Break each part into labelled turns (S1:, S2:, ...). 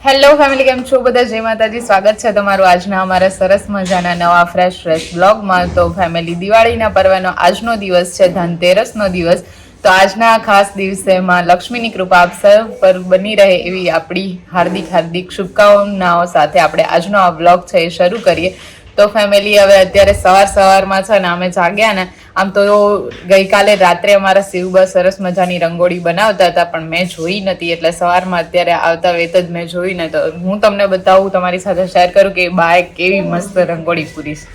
S1: Hello family, કેમ છો બધા? જય માતાજી, સ્વાગત છે તમારું આજના અમારા સરસ મજાના નવા ફ્રેશ ફ્રેશ બ્લોગમાં તો ફેમિલી દિવાળીના પર્વનો આજનો દિવસ છે, ધનતેરસનો દિવસ. તો આજના ખાસ દિવસેમાં લક્ષ્મીની કૃપા આપ સૌ પર બની રહે એવી આપણી હાર્દિક હાર્દિક શુભકામનાઓ સાથે આપણે આજનો આ બ્લોગ છે એ શરૂ કરીએ. તો ફેમિલી હવે અત્યારે સવાર સવારમાં છે ને અમે જાગ્યા ને આમ તો ગઈકાલે રાત્રે અમારા શિવબા સરસ મજાની રંગોળી બનાવતા હતા પણ મેં જોઈ નથી. એટલે સવારમાં અત્યારે આવતા વેત જ મેં જોઈ ને તો હું તમને બતાવું તમારી સાથે શેર કરું કે બાય કેવી મસ્ત રંગોળી પૂરી છે.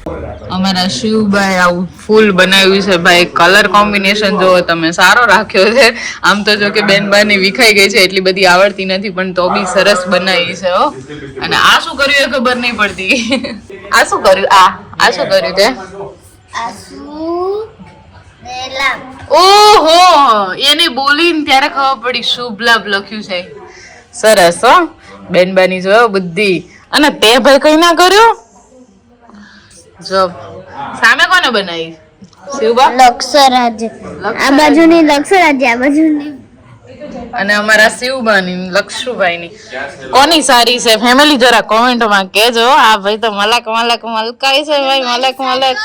S1: અમારા શિવભાઈ આવું ફૂલ બનાવ્યું છે ભાઈ. કલર કોમ્બિનેશન જોવો તમે. સારો રાખ્યો છે. આમ તો જો કે બેન બાની વિખાઈ ગઈ છે એટલી બધી આવડતી નથી પણ તો બી સરસ બનાવી છે હો. અને આ શું કર્યું એ ખબર નહીં પડતી. આ શું કર્યું? આ. આ શું કર્યું તે
S2: આ લામ
S1: ઓહો એને બોલીને ત્યારે ખબર પડી શુભ લાભ લખ્યું છે. સરસ હો બેનબાની જો બુદ્ધિ. અને તે ભાઈ કઈ ના કર્યો? જો સામે કોને બનાવી? શિવબા
S2: લક્ષરાજ. આ બાજુની લક્ષરાજ આ બાજુની.
S1: અને અમારા શિવબાની લક્ષુભાઈની કોની સારી છે? ફેમિલી જરા કોમેન્ટમાં કહેજો. આ ભાઈ તો મલક મલક મલકાય છે ભાઈ મલક મલક.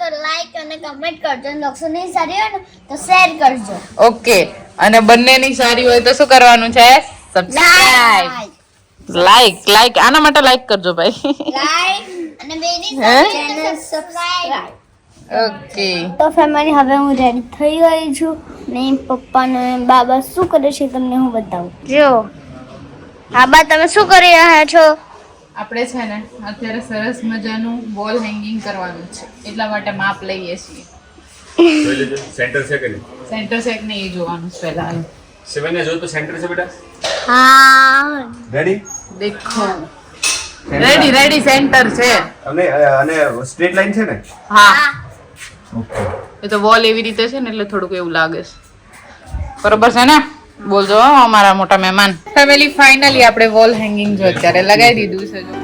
S2: તો લાઈક અને કમેન્ટ કરજો. અને લક્ષો સારી હોય ને તો શેર કરજો.
S1: ઓકે. અને બંનેની સારી હોય તો શું કરવાનું છે? સબસ્ક્રાઇબ લાઈક લાઈક આના માટે લાઈક કરજો ભાઈ.
S2: લાઈક અને બેની? Channel subscribe
S1: okay.
S2: તો ફેમિલી હવે હું રેડી થઈ ગઈ છું. ને પપ્પા ને બાબા શું કરે છે તમને હું બતાવું. જો. બાબા તમે શું કરી રહ્યા છો?
S1: આપણે છે ને અત્યારે સરસ મજાનું વોલ હેંગિંગ કરવાનું છે. એટલા માટે માપ લઈએ છીએ.
S3: જોઈ લેજો સેન્ટર છે કે નહીં?
S1: સેન્ટર સેક ને એ જોવાનું છે પહેલા.
S3: સેવન જો તો સેન્ટર છે બેટા?
S2: હા.
S3: રેડી
S1: દેખો. રેડી રેડી સેન્ટર છે.
S3: અને અને સ્ટ્રેટ લાઈન છે ને?
S1: હા. એ તો વોલ એવી રીતે છે ને એટલે થોડુંક એવું લાગે છે. બરોબર છે ને? બોલજો હો, અમારા મોટા મહેમાન. ફેમિલી ફાઇનલી આપણે વોલ હેંગિંગ જો અત્યારે લગાવી દીધું છે જો.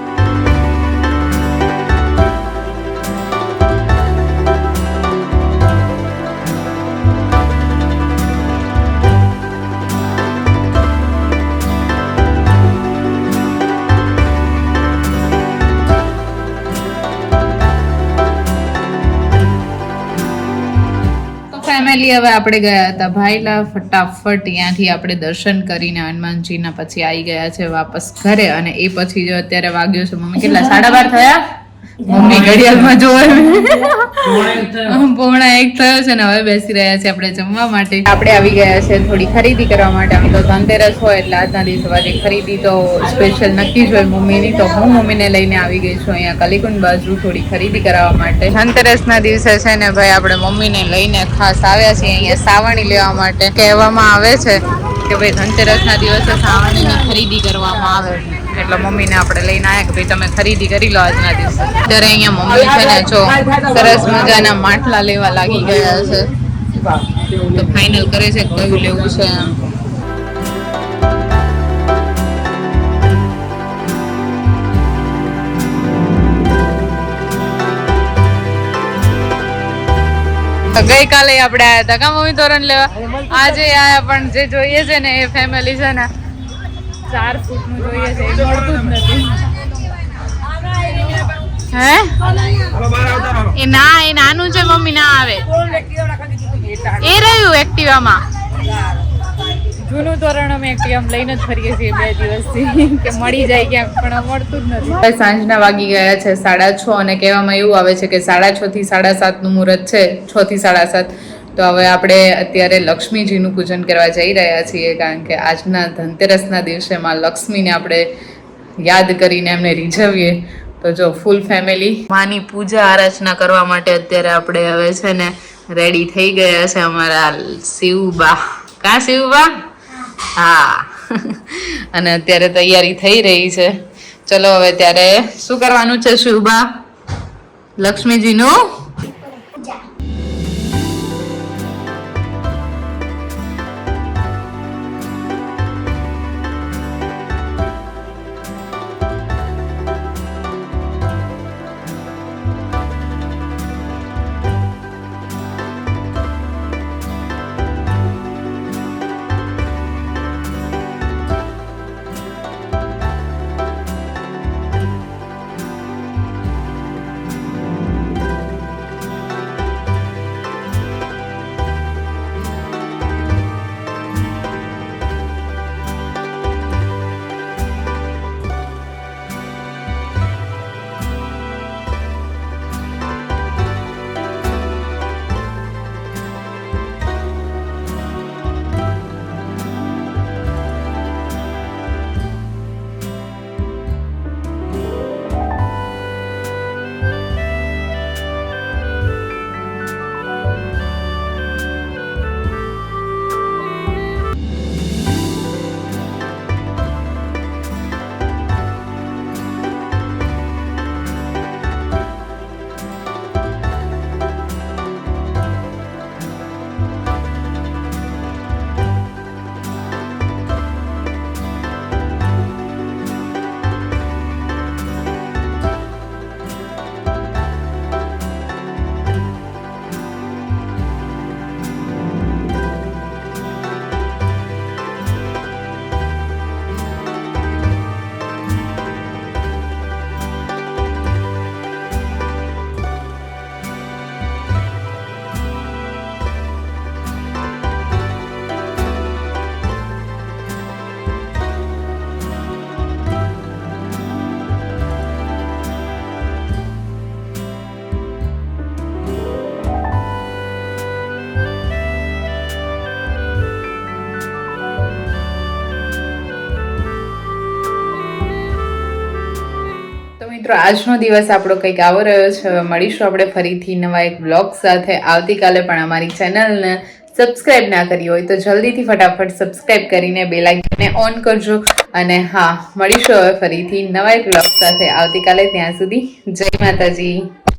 S1: તો હવે આપણે ગયા હતા ભાઈલા ફટાફટ ત્યાંથી આપણે દર્શન કરીને હનુમાનજીના પછી આવી ગયા છે, વાપસ ઘરે. અને એ પછી જો અત્યારે વાગ્યો છે, મમ્મી કેટલા? સાડા બાર થયા? મમ્મી ઘડિયાળમાં જોવે પોણા એક થયો. છે ને હવે બેસી રહ્યા છે આપણે જમવા માટે. આપણે આવી ગયા છે થોડી ખરીદી કરવા માટે. આમ તો ધનતેરસ હોય એટલે આજના દિવસે વાગે ખરીદી તો સ્પેશિયલ નક્કી જ હોય મમ્મીની. તો હું મમ્મીને લઈને આવી ગઈ છું અહીંયા કલીકુંડ બાજુ થોડી ખરીદી કરાવવા માટે. ધનતેરસના દિવસે છે ને ભાઈ આપણે મમ્મીને લઈને ખાસ આવ્યા છીએ અહીંયા સાવણી લેવા માટે કહેવામાં આવે છે. કે ભાઈ ધનતેરસના દિવસે સાવણીની ખરીદી કરવામાં આવે. એટલે મમ્મીને આપણે લઈને આવ્યા કે ભાઈ તમે ખરીદી કરી લો આજના દિવસે. અત્યારે અહીંયા મમ્મી છે ને જો સરસ મજાના માટલા લેવા લાગી ગયા છે. તો ફાઇનલ કરે છે કયું લેવું છે એમ. ગઈકાલે આપણે આવ્યા હતા કા મમ્મી તોરણ લેવા? આજે આયા પણ જે જોઈએ છે ને એ ફેમિલી છે ને ચાર ફૂટનું જોઈએ છે. એ મળતું જ નથી. હે? એ ના એ નાનું છે મમ્મી ના આવે. એ રહ્યું એક્ટિવામાં જૂનું ધોરણ અમે એક્ટિવા લઈને જ ફરીએ છીએ બે દિવસથી કે મળી જાય ક્યાંક પણ મળતું જ નથી. સાંજના વાગી ગયા છે સાડા છ અને કહેવામાં એવું આવે છે કે સાડા છ થી સાડા સાતનું મુહૂર્ત છે છ થી સાડા સાત. તો હવે આપણે અત્યારે લક્ષ્મીજીનું પૂજન કરવા જઈ રહ્યા છીએ કારણ કે આજના ધનતેરસના દિવસે માં લક્ષ્મીને આપણે યાદ કરીને એમને રીઝવીએ. તો જો ફૂલ ફેમિલી માની પૂજા આરાધના કરવા માટે અત્યારે આપણે હવે છે ને રેડી થઈ ગયા છે અમારા શિવબા. કા શિવબા? હા. અને અત્યારે તૈયારી થઈ રહી છે. ચલો હવે ત્યારે શું કરવાનું છે શુભા? લક્ષ્મીજીનું મિત્રો, આજનો દિવસ આપણો કંઈક આવો રહ્યો છે. હવે મળીશું આપણે ફરીથી નવા એક બ્લોગ સાથે. આવતીકાલે પણ અમારી ચેનલને સબસ્ક્રાઇબ ના કરી હોય તો જલ્દીથી ફટાફટ સબસ્ક્રાઇબ કરીને બે લાઇકને ઓન કરજો. અને હા, મળીશું હવે ફરીથી નવા એક બ્લોગ સાથે. આવતીકાલે ત્યાં સુધી જય માતાજી.